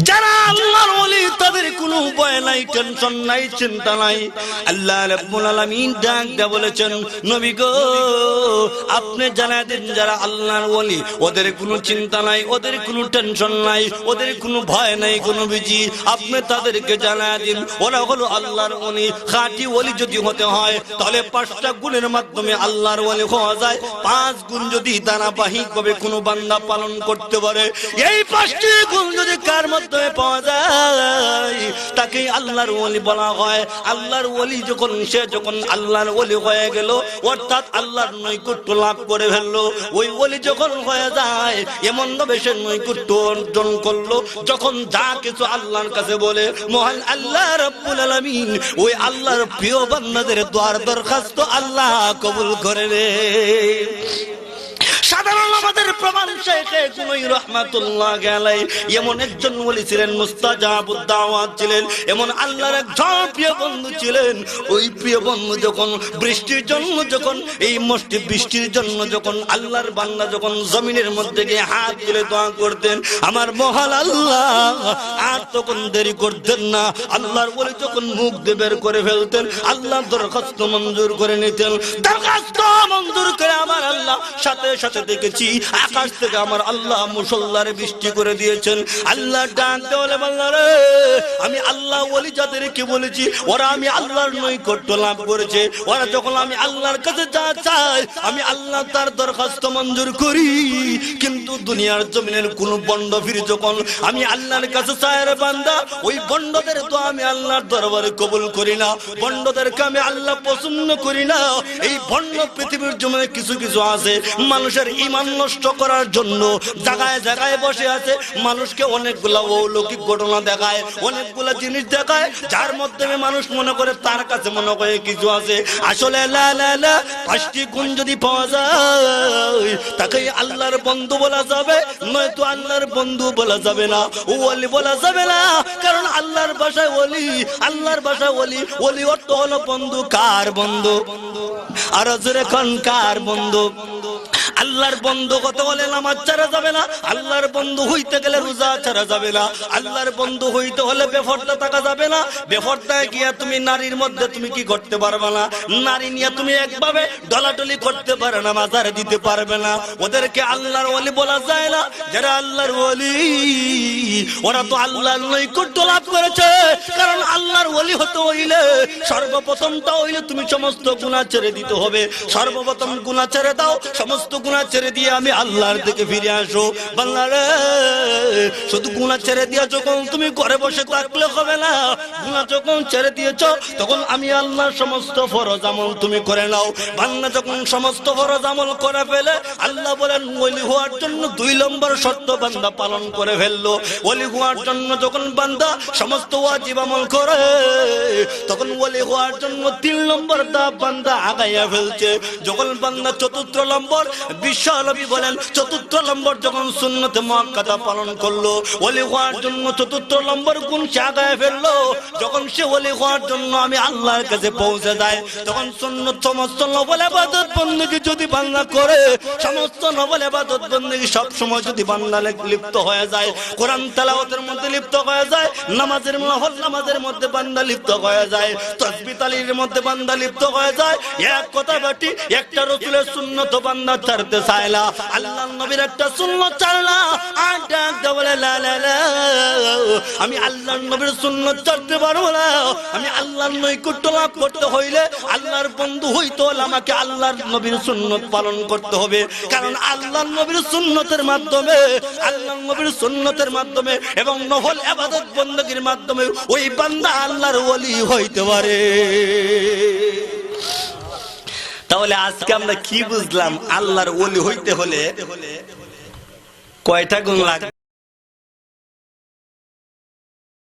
যারা আল্লাহর ওলি তাদের কোনো ভয় নাই টেনশন নাই, চিন্তা নাই। আল্লাহ রাব্বুল আলামিন ডাক দিয়ে বলেছেন, নবী গো, আপনি জানাই দেন যারা আল্লাহর ওলি, ওদের কোনো চিন্তা নাই, ওদের কোনো টেনশন নাই, ওদের কোনো ভয় নাই, কোনো বিজি। আপনি তাদেরকে জানাই দিন, ওরা হলো আল্লাহর ওলি। খাঁটি ওলি যদি হতে হয়, তাহলে পাঁচটা গুণের মাধ্যমে আল্লাহর ওলি হওয়া যায়। পাঁচ গুণ যদি ধারাবাহিক ভাবে কোনো বান্দা পালন করতে পারে, এই পাঁচটি গুণ যদি কার মাধ্যমে পাওয়া যায় তাকে আল্লাহর ওলি বলা হয়। আল্লাহর ওলি যখন, সে যখন আল্লাহর ওলি হয়ে গেল, অর্থাৎ আল্লাহর নৈকট্য লাভ করে ফেলল। ওই ওলি যখন হয়ে যায় এমন ভাবে সে নৈকট্য অর্জন করল, যখন যা কিছু আল্লাহর কাছে বলে, মহান আল্লাহ রব্বুল আলামিন, ওই আল্লাহর প্রিয় বান্দাদের দোয়ার দরখাস্ত আল্লাহ কবুল করে রে আমাদের প্রমাণ শেখে কুমাই রহমাতুল্লাহ গেলাই এমন একজন বলি ছিলেন মুস্তাজাবুদ দাওয়াত ছিলেন, এমন আল্লাহর একজন প্রিয় বন্ধু ছিলেন। ওই প্রিয় বন্ধু যখন, বৃষ্টির জন্য যখন, এই মস্তি বৃষ্টির জন্য যখন, আল্লাহর বান্দা যখন জমিনের মধ্যে গিয়ে হাত তুলে দোয়া করতেন, আমার মহাল আল্লাহ, আর তখন দেরি করতেন না। আল্লাহর বলে যখন মুখ দিয়ে বের করে ফেলতেন, আল্লাহর দরখাস্ত মঞ্জুর করে নিতেন, দরখাস্ত মঞ্জুর করে আল্লাহ, সাথে সাথে দেখেছি আকাশ থেকে আমার আল্লাহ মুসল্লার বৃষ্টি করে দিয়েছেন। আল্লাহ ডাকতে বলল রে আমি আল্লাহ বলি যাদেরকে বলেছি, ওরা আমি আল্লাহর নৈকট্য লাভ করেছে। ওরা যখন আমি আল্লাহর কাছে যা চাই আমি আল্লাহ তার দরখাস্ত মঞ্জুর করি। কিন্তু দুনিয়ার জমিনের কোন বন্ড ফিরে যখন আমি আল্লাহর কাছে চাই রে বান্দা, ওই বন্ডদের তো আমি আল্লাহর দরবারে কবুল করি না। বন্ডদেরকে আমি আল্লাহ পছন্দ করি না। এই বন্ড পৃথিবীর জমিনে কিছু কিছু আছে, মানুষের ইমান নষ্ট করার জন্য জায়গায় জায়গায় বসে আছে, মানুষকে অনেকগুলা অলৌকিক ঘটনা দেখায়, অনেকগুলা জিনিস দেখায়, যার মাধ্যমে মানুষ মনে করে তার কাছে মনে করে কিছু আছে। আসলে পাঁচটি গুণ যদি পাওয়া যায় তাকে আল্লাহর বন্ধু বলা যাবে, নয়তো আল্লাহর বন্ধু বলা যাবে না। ও ওলি বলা যাবে না, কারণ আল্লাহর ভাষায় ওলি, আল্লাহর ভাষায় ওলি ওলি অর্থ হলো বন্ধু। কার বন্ধু বন্ধু? আর জোরে কনকার বন্ধু। বন্ধু আল্লাহর বন্ধু কত বলে নামাজ ছাড়া যাবে না? আল্লাহর বন্ধু হইতে গেলে রোজা ছাড়া যাবে না। আল্লাহর বন্ধু হইতে হলে বেফর্দা থাকা যাবে না। বেফর্দায় গিয়া তুমি নারীর মধ্যে তুমি কি করতে পারবে না? নারী নিয়ে তুমি একভাবে ডলাডলি করতে পারে না, মাজারে দিতে পারবে না। ওদেরকে আল্লাহর ওলি বলা যায় না। যারা আল্লাহর ওলি, ওরা তো আল্লাহর নৈকট্য লাভ করেছে। কারণ আল্লাহর ওলি হতে হইলে সর্বপ্রথমটা হইলে তুমি সমস্ত গুণা ছেড়ে দিতে হবে। সর্বপ্রথম গুণা ছেড়ে দাও, সমস্ত গুণা ছেড়ে দিয়ে আমি আল্লাহর দিকে ফিরে আসো বাংলারে শুধু গুণা ছেড়ে দিয়ে যখন তুমি ঘরে বসে থাকলে হবে না। গুণা যখন ছেড়ে দিয়েছ, তখন আমি আল্লাহর সমস্ত ফরজ আমল তুমি করে নাও। বাংলা যখন সমস্ত ফরজ আমল করে ফেলে, আল্লাহ বলেন, ওলি হওয়ার জন্য দুই নম্বর শর্ত বান্দা পালন করে ফেলল। ওলি হওয়ার জন্য যখন বান্দা সমস্ত ওয়াজিব আমল করে, তখন ওলি হওয়ার জন্য তিন নম্বর দা বান্দা আগাইয়া ফেলছে। যখন বান্দা চতুর্থ নম্বর বিশ্ব বলেন, চতুর্থ নম্বর যখন সুন্নতে পালন করল, ওলি হওয়ার জন্য চতুর্থ নম্বর গুণ সে আগায় ফেলল। যখন সে ওলি হওয়ার জন্য আমি আল্লাহর কাছে পৌঁছে যায়, তখন সুন্নত সমস্ত নবল আবাদত বন্দী যদি বাংলা করে, সমস্ত নবল আবাদত বন্দী সব সময় যদি বাংলা লিপ্ত হয়ে যায়, কোরআন তেলাওয়াতের মধ্যে লিপ্ত হয়ে যায়, নামাজের মহল নামাজের মধ্যে বান্দা লিপ্ত হয়ে যায়, তসবি তালির মধ্যে বান্দা লিপ্ত হয়ে যায়, এক কথা বাটি, একটা রসুলের সুন্নত বান্দা ছাড়তে চায় না। আল্লাহ নবীর একটা শূন্য ছাড়লা আর ডাক আমি আল্লাহ নবীর শূন্য ছাড়তে পারব না। আমি আল্লাহর নৈকট্য লাভ করতে হইলে আল্লাহর বন্ধু হইতে হলে আমাকে আল্লাহর নবীর সুন্নত পালন করতে হবে। কারণ আল্লাহর নবীর সুন্নতের মাধ্যমে আল্লাহ নবীর সুন্নতের মাধ্যমে এবং নহল আবাদত বন্দগীর মাধ্যমে ওই বান্দা আল্লাহর ওলি হইতে পারে। তাহলে আজকে আমরা কি বুঝলাম? আল্লাহর ওলি হইতে হলে কয়টা গুণ লাগবে?